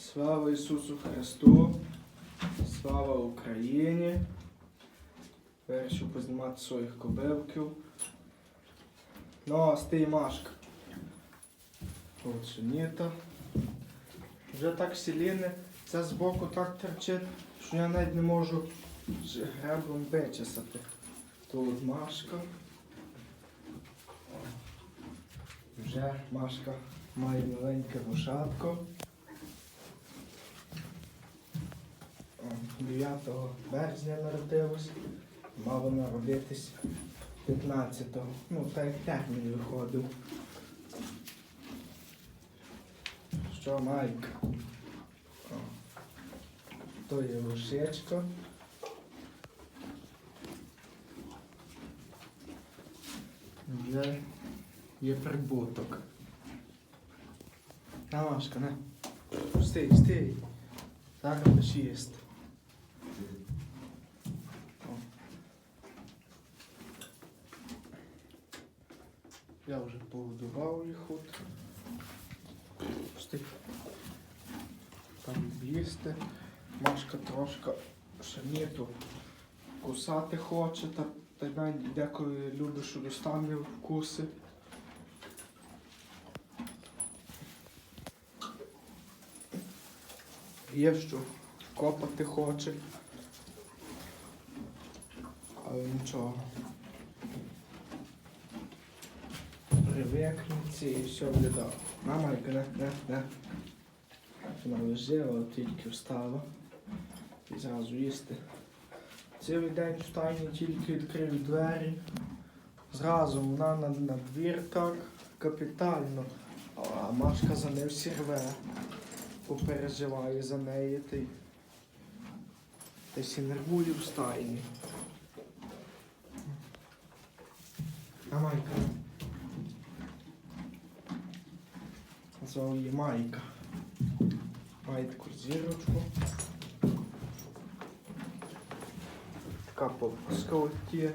Слава Ісусу Христу, слава Україні. Вирішив познімати своїх кобилків. Ну, а стій Машка. От шиніта. Вже так сіліни, це збоку так терчить, що я навіть не можу греблом вичесати. Тут Машка. Вже Машка має маленьке вушатко. О, 9 березня народилась, мало народитись 15-го. Ну, так як термін виходив. Що, Майк? О, то є лошечка. Вже є прибуток. На, Машка, на. Стій, стій. Зараз їсти. Я вже погодував їх от. Стій. Там їсти. Машка трошки шаніту кусати хоче, та, та й деколи любить, що достане вкуси. Є що копати хоче. Але нічого. Привикнеться і все добре. Мама, яка не, не, не. Вона лежила, тільки встала. І зразу їсти. Цілий день в стайні тільки відкрив двері. Зразу вона на, на двір так капітально. А Машка за нею всі рве. Попереживає за неї й та й всі нервує в стайні. А Назвав її Майка. Таку зірочку. Така полоска є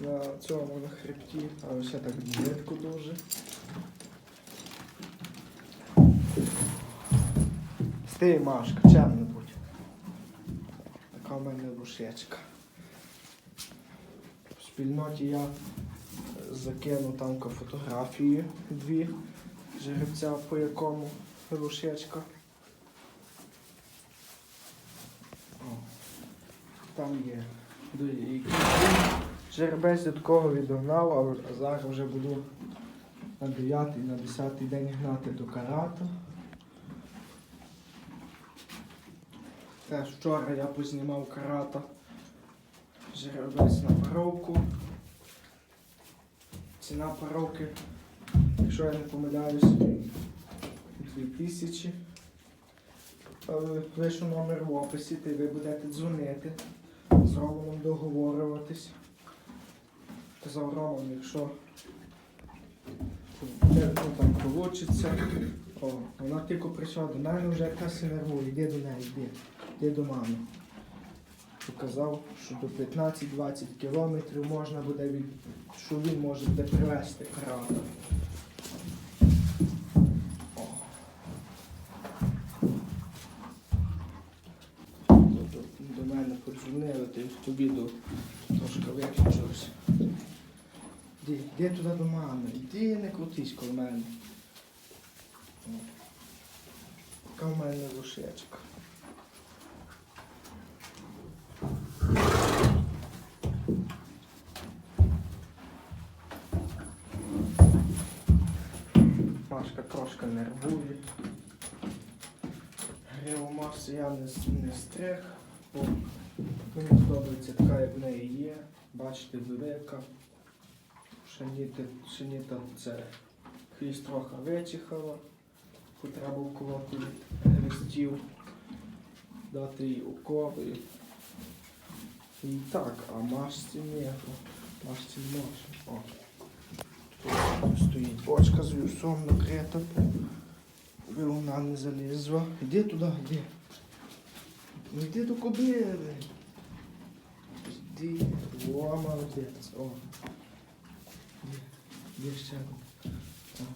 на цьому на хребті, але ще так дітку дуже. Стій, Машка, чемно будь. Така в мене душечка. В спільноті я закину там фотографії дві жеребця, по якому рушечка. Там є жеребець до такого відогнав, а зараз вже буду на 9 на 10 день гнати до карата. Теж вчора я познімав карата жеребець на паровку. Ціна паровки, якщо я не помиляюсь, 2000. Але Лише номер в описі, й ви будете дзвонити, з Романом договорюватись. Казав Роман, якщо там. О, вона тільки прийшла до мене, вже якась нервує, йди до неї, йди, йди до мами. Показав, що до 15-20 кілометрів можна буде від, що він може буде привезти карата. О. До, до, до мене подзвонили, ти трошки виключилося. Іди, іди туди до мами, іди не крутись коло мене. Така в мене душечка. Машка трошки нервує. Гриву масу я не, не стриг, мені подобається така, як в неї є. Бачите, велика. Шаніта, шаніта це хвіст трохи вичихала, бо треба вколоти від гвоздів, дати їй уколи. І так, а машці ні, машці може. Тут стоїть бочка з юсом накрита. Вона не залізла. Іди туди, йди. Йди до кобили дві. О, молодець. О. Є, є ще одна.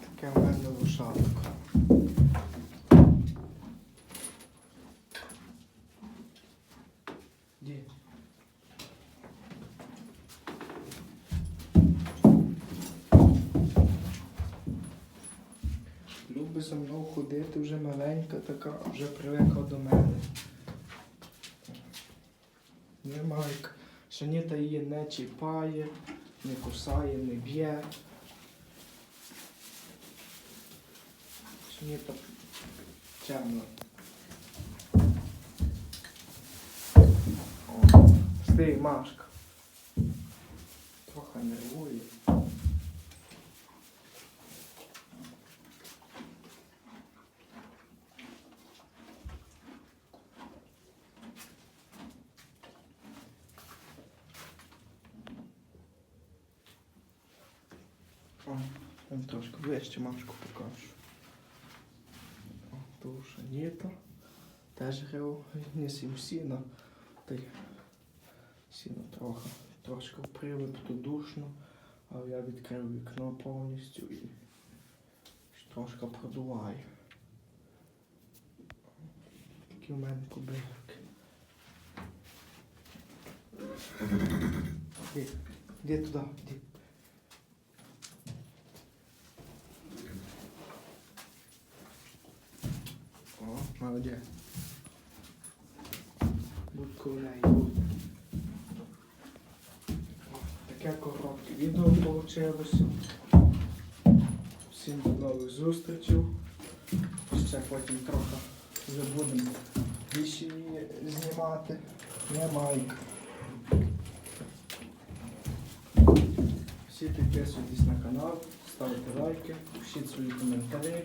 Таке в мене лошадко. Дякую. Любить за мною ходити вже маленька така, вже привикла до мене. Не Майк. Шаніта її не чіпає, не кусає, не б'є. Шаніта чемна. О, Стій, Машка. Трохи нервує. Там трошки ближче Машку покажу. О, то Шаніта. Теж грив, не сім сіна. Та й сіно трохи. Трошки прилип, тут душно, але я відкрив вікно повністю і трошки продуває. Такі в мене кубилки. Де? Де туди? Де? О, молодець. Будь колей, Таке коротке відео вийшло. Всім до нових зустрічей. Ще потім трохи вже будемо знімати. Не майк. Всі підписуйтесь на канал, ставте лайки, пишіть свої коментарі.